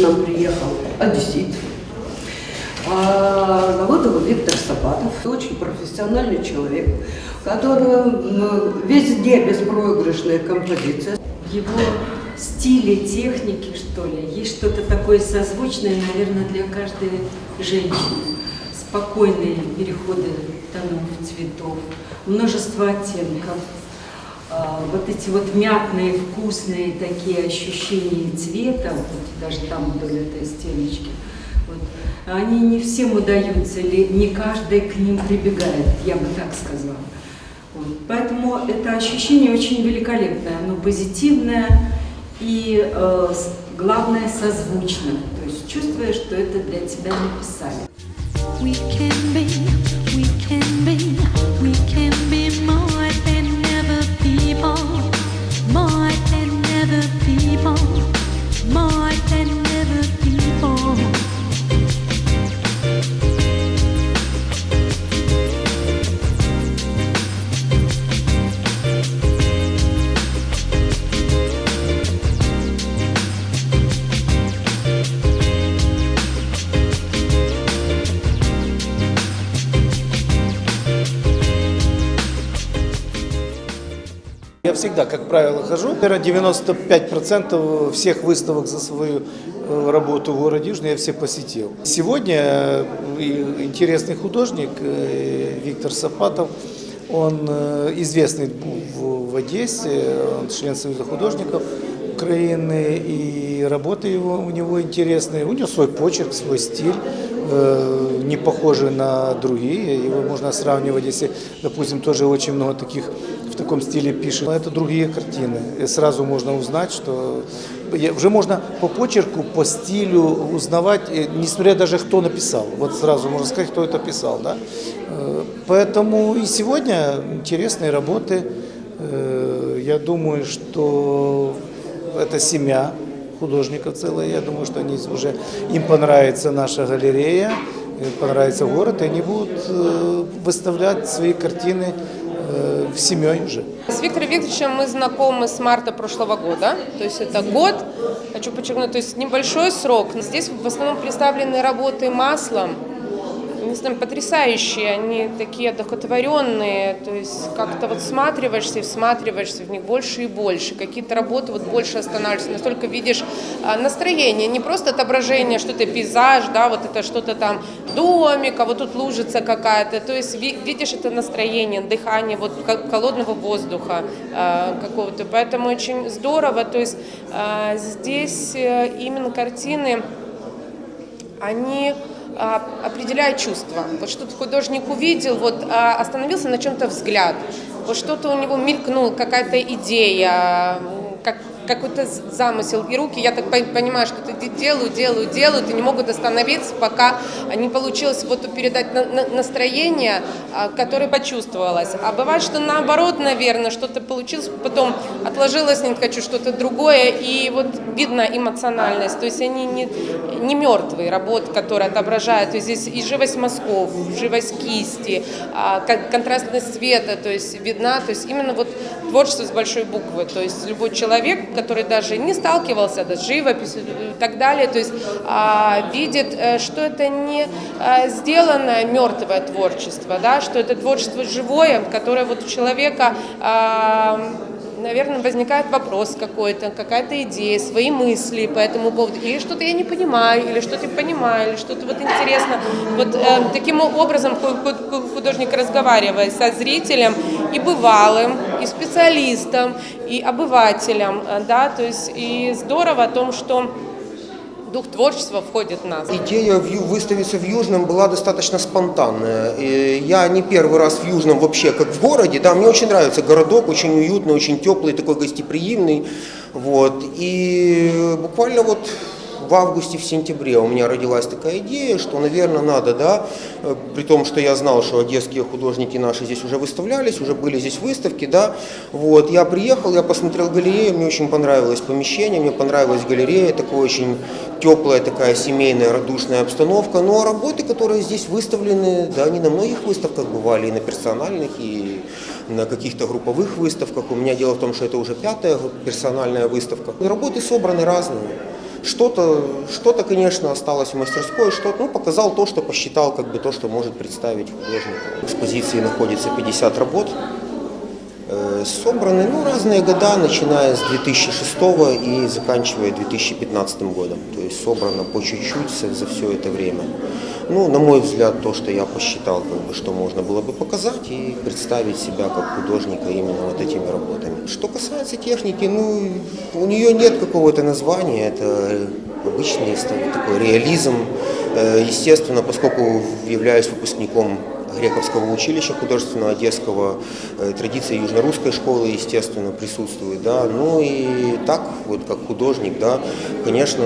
нам приехал одессит. А зовут его Виктор Сабатов, Очень профессиональный человек, который везде беспроигрышная композиция. Его стиле, техники что ли, есть что-то такое созвучное, наверное, для каждой женщины. Спокойные переходы тонов, цветов, множество оттенков. А, Вот эти вот мятные, вкусные такие ощущения цвета, вот даже там вдоль этой стеночки, вот, они не всем удаются, или не каждый к ним прибегает, я бы так сказала. Вот. Поэтому это ощущение очень великолепное, оно позитивное и, э, главное, созвучно. То есть чувствуя, что это для тебя написали. We can be, we can be, we can Я всегда, как правило, хожу. Наверное, 95% всех выставок за свою э, работу в городе Южный я все посетил. Сегодня э, интересный художник э, Виктор Сапатов, он известный в, Одессе, он член Союза художников Украины, и работы его, у него интересные. У него свой почерк, свой стиль, не похожий на другие. Его можно сравнивать, если, допустим, тоже очень много таких таком стиле пишет. Но это другие картины. И сразу можно узнать, что уже можно по почерку, по стилю узнавать, э, несмотря даже кто написал. Вот сразу можно сказать, кто это писал. Да? Э, Поэтому и сегодня интересные работы. Э, Я думаю, что это семья художников целая. Я думаю, что они уже им понравится наша галерея, понравится город, и они будут выставлять свои картины в семьей уже. С Виктором Викторовичем мы знакомы с марта прошлого года, то есть это год, хочу подчеркнуть, то есть небольшой срок. Здесь в основном представлены работы маслом, не знаю, потрясающие, они такие одухотворенные, то есть как-то вот всматриваешься и всматриваешься в них больше и больше. Какие-то работы вот больше останавливаешься, настолько видишь а, настроение, не просто отображение, что-то пейзаж, да, вот это что-то там домик, а вот тут лужица какая-то, то есть ви- видишь это настроение, дыхание вот холодного воздуха а, какого-то, поэтому очень здорово, то есть а, здесь э, именно картины они а, определяют чувства. Вот что-то художник увидел, вот а, остановился на чем-то взгляд, вот что-то у него мелькнул, какая-то идея, как, какой-то замысел. И руки, я так пон- понимаю, что это де- делают, делают, делают, и не могут остановиться, пока не получилось вот передать на- на- настроение, а, которое почувствовалось. А бывает, что наоборот, наверное, что-то получилось, потом отложилось, не хочу что-то другое, и вот видно эмоциональность. То есть они не, не мертвые работы, которые отображают. То есть здесь и живость мазков, живость кисти, а, кон- контрастность света, то есть видна. То есть именно вот творчество с большой буквы. То есть любой человек, который даже не сталкивался да, с живописью и так далее, то есть а, видит, э, что это не а, сделанное мертвое творчество, да, что это творчество живое, которое вот у человека а, наверное, возникает вопрос какой-то, какая-то идея, свои мысли по этому поводу. Или что-то я не понимаю, или что-то понимаю, или что-то вот интересно. Вот э, таким образом ху- ху- художник разговаривает со зрителем и бывалым, и специалистом, и обывателем, э, да, то есть и здорово о том, что дух творчества входит в нас. Идея выставиться в Южном была достаточно спонтанная. И Я не первый раз в Южном вообще, как в городе. Да, мне очень нравится городок, очень уютный, очень теплый, такой гостеприимный. Вот. И буквально вот в августе, в сентябре у меня родилась такая идея, что, наверное, надо, да, э, при том, что я знал, что одесские художники наши здесь уже выставлялись, уже были здесь выставки, да, вот, я приехал, я посмотрел галерею, мне очень понравилось помещение, мне понравилась галерея, такое очень теплая такая семейная, радушная обстановка, но работы, которые здесь выставлены, да, они на многих выставках бывали, и на персональных, и на каких-то групповых выставках. У меня дело в том, что это уже пятая персональная выставка. Работы собраны разные. Что-то, что-то, конечно, осталось в мастерской, что ну, показал то, что посчитал, как бы то, что может представить художник. В экспозиции находится 50 работ, Э, Собраны ну, разные года, начиная с 2006 и заканчивая 2015 годом. То есть собрано по чуть-чуть за все это время. Ну, на мой взгляд, то, что я посчитал, как бы, что можно было бы показать и представить себя как художника именно вот этими работами. Что касается техники, ну, у нее нет какого-то названия, это обычный такой реализм. Э, Естественно, поскольку являюсь выпускником Грековского училища художественного Одесского, э, традиции южно-русской школы, естественно, присутствует, да, ну и так, вот как художник, да, конечно,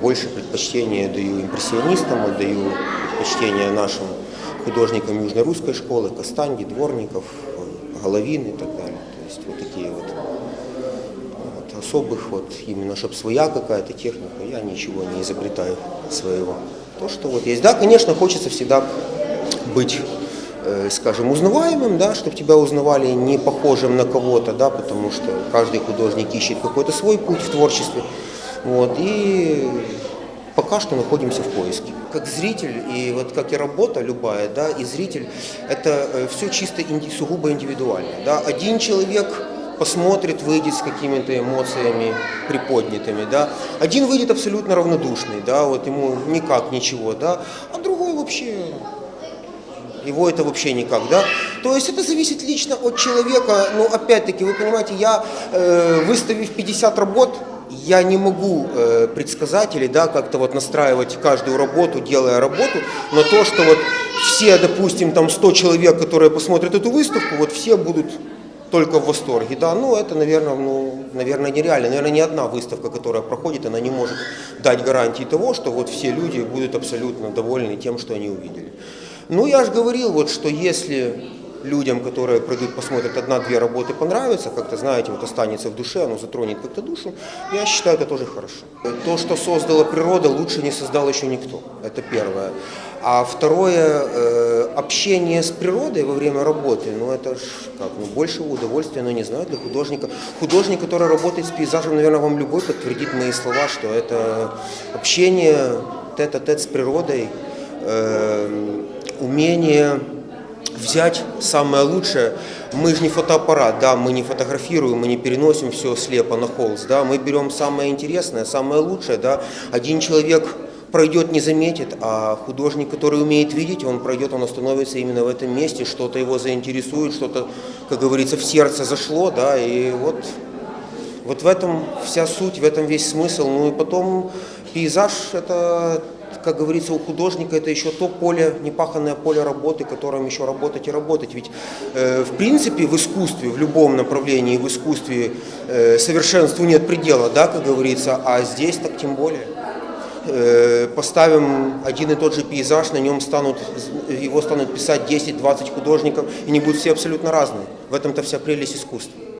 больше предпочтения даю импрессионистам, отдаю предпочтение нашим художникам южно-русской школы, Костанди, Дворников, Головин и так далее, то есть вот такие вот вот, особых вот именно, чтобы своя какая-то техника, я ничего не изобретаю своего. То, что вот есть. Да, конечно, хочется всегда быть, э, скажем, узнаваемым, да, чтобы тебя узнавали не похожим на кого-то, да, потому что каждый художник ищет какой-то свой путь в творчестве. Вот, и пока что находимся в поиске. Как зритель и вот как и работа любая, да, и зритель, это все чисто инди- сугубо индивидуально. Да. Один человек посмотрит, выйдет с какими-то эмоциями приподнятыми, да. Один выйдет абсолютно равнодушный, да, вот ему никак ничего, да, а другой вообще его это вообще никак, да. То есть это зависит лично от человека. Но опять-таки, вы понимаете, я э, выставив 50 работ, я не могу э, предсказать или да, как-то вот настраивать каждую работу, делая работу, но то, что вот все, допустим, там 100 человек, которые посмотрят эту выставку, вот все будут только в восторге, да, ну это, наверное, ну, наверное, нереально. Наверное, ни одна выставка, которая проходит, она не может дать гарантии того, что вот все люди будут абсолютно довольны тем, что они увидели. Ну, я же говорил, вот, что если людям, которые придут, посмотрят одна-две работы, понравится, как-то, знаете, вот останется в душе, оно затронет как-то душу, я считаю, это тоже хорошо. То, что создала природа, лучше не создал еще никто. Это первое. А второе, э, общение с природой во время работы, ну это ж как, ну большего удовольствия, ну не знаю, для художника. Художник, который работает с пейзажем, наверное, вам любой подтвердит мои слова, что это общение тет-а-тет с природой, э, умение взять самое лучшее. Мы же не фотоаппарат, да, мы не фотографируем, мы не переносим все слепо на холст, да, мы берем самое интересное, самое лучшее, да. Один человек пройдет, не заметит, а художник, который умеет видеть, он пройдет, он остановится именно в этом месте, что-то его заинтересует, что-то, как говорится, в сердце зашло, да, и вот вот в этом вся суть, в этом весь смысл. Ну и потом пейзаж это, как говорится, у художника это еще то поле, непаханное поле работы, которым еще работать и работать. Ведь э, в принципе в искусстве, в любом направлении в искусстве э, совершенству нет предела, да, как говорится, а здесь так тем более. Э, Поставим один и тот же пейзаж, на нем станут, его станут писать 10-20 художников, и они будут все абсолютно разные. В этом-то вся прелесть искусства.